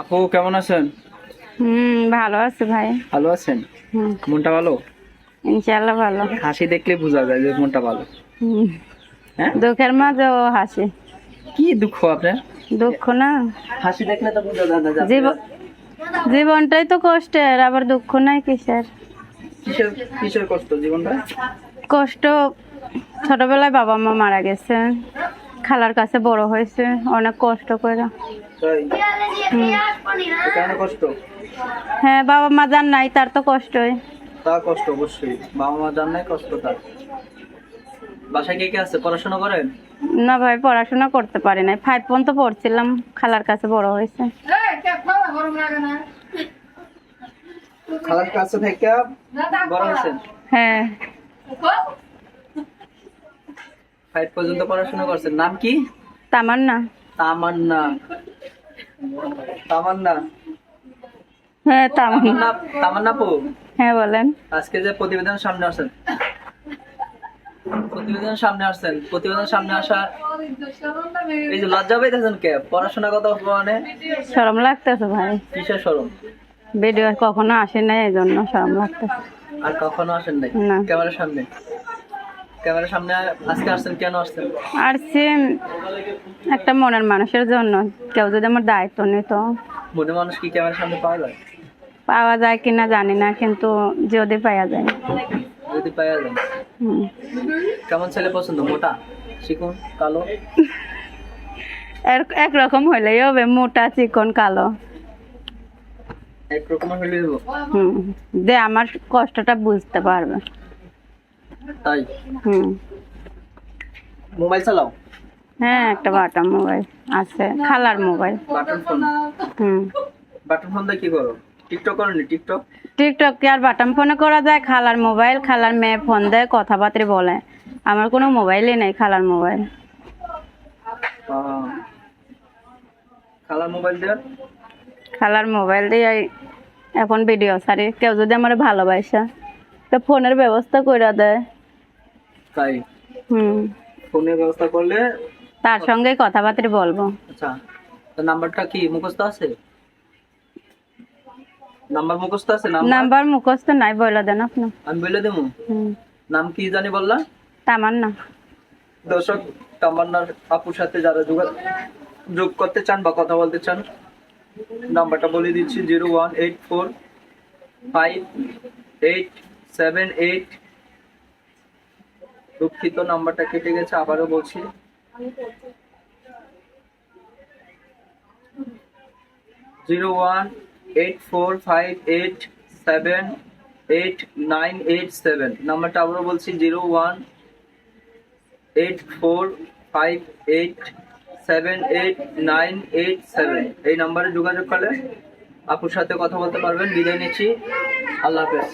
আপু কেমন আছেন? হুম ভালো আছে ভাই। ভালো আছেন? হুম। মনটা ভালো? ইনশাল্লাহ ভালো। হাসি দেখলে বোঝা যায় যে মনটা ভালো। হ্যাঁ? দুঃখের মাঝেও হাসি। কি দুঃখ আপনার? দুঃখ না। হাসি দেখলে তো বোঝা যায় আপনি জীবনটাই তো কষ্টের আবার দুঃখ নাই কিসের? কিসের কিসের কষ্ট জীবনটা? কষ্ট ছোটবেলায় বাবা মা মারা গেছে। খালার কাছে বড় হয়েছে অনেক কষ্ট করে। কষ্ট? হ্যাঁ বাবা মা নাই তার তো কষ্টই। তা কষ্ট অবশ্যই। বাবা মা জান নাই কষ্ট তার। বাসায় কে কে আছে? পড়াশোনা করেন? না ভাই পড়াশোনা করতে পারি নাই। ফাইভ পর্যন্ত পড়ছিলাম খালার কাছে বড় হয়েছে। খালার কাছে থেকে বড় হয়েছেন হ্যাঁ। ফাইভ পর্যন্ত পড়াশোনা করছেন। নাম কি? তামান্না। তামান্না। তামান্না। হ্যাঁ তামান্না। তামান্না আপু হ্যাঁ বলেন। আজকে যে প্রতিবেদন সামনে আসেন প্রতিবেদন সামনে আসছেন প্রতিবেদন সামনে আসা এই যে লজ্জা পাইতেছেন কে? পড়াশোনা কথা মানে শরম লাগতেছে ভাই। কিসের সরম ভিডিও কখনো আসে নাই এই জন্য শরম লাগতেছে। আর কখনো আসেন নাই। ক্যামেরার সামনে? ক্যামেরার সামনে আজকে আসছেন কেন আসছেন? সে একটা মনের মানুষের জন্য। কেউ যদি আমার দায়িত্ব নিত। মনে মানুষ কি ক্যামেরার সামনে পাওয়া যায়? পাওয়া যায় কিনা জানি না কিন্তু যদি পাওয়া যায়। যদি পাওয়া যায়। কেমন ছেলে পছন্দ? মোটা কালো? একরকম হইলেই হবে মোটা চিকন কালো। একরকম হুম। যে আমার কষ্টটা বুঝতে পারবে। তাই? হুম। মোবাইল চালাও? হ্যাঁ একটা বাটা মোবাইল আছে খালার মোবাইল। Button phone. হুম। বাটন ফোন দিয়ে কি করো? টিকটক করো টিকটক? টিকটক কি আর বাটাম ফোনে করা যায়? খালার মোবাইল খালার মেয়ে ফোন দেয় কথাবার্তা বলে। আমার কোনো মোবাইলই নেই খালার মোবাইল। খালার মোবাইল দেওয়ার? খালার মোবাইল দিয়ে এখন ভিডিও সারি কেউ যদি আমার ভালোবাসা তো ফোনের ব্যবস্থা করে দেয়। তাই হুম। ফোনের ব্যবস্থা করলে তার সঙ্গে কথাবার্তা বলব। আচ্ছা তো নাম্বারটা কি মুখস্থ আছে? নাম্বার মুখস্থ আছে নাম্বার? নাম্বার মুখস্থ নাই বলে দেন আপনি। আমি বলে দেবো? হুম। নাম কি জানি বললা? তামান্না। দর্শক তামান্নার আপুর সাথে যারা যোগা- যোগ করতে চান বা কথা বলতে চান নাম্বারটা বলে দিচ্ছি zero one eight four five eight seven eight দুঃখিত, নাম্বারটা কেটে গেছে, আবারও বলছি। Zero one eight four five eight seven eight nine eight seven. নাম্বারটা আবারও বলছি, zero one eight four five eight seven eight nine eight seven. এই নাম্বারে যোগাযোগ করলে আপুর সাথে কথা বলতে পারবেন। বিদায় নিচ্ছি। আল্লাহ হাফেজ।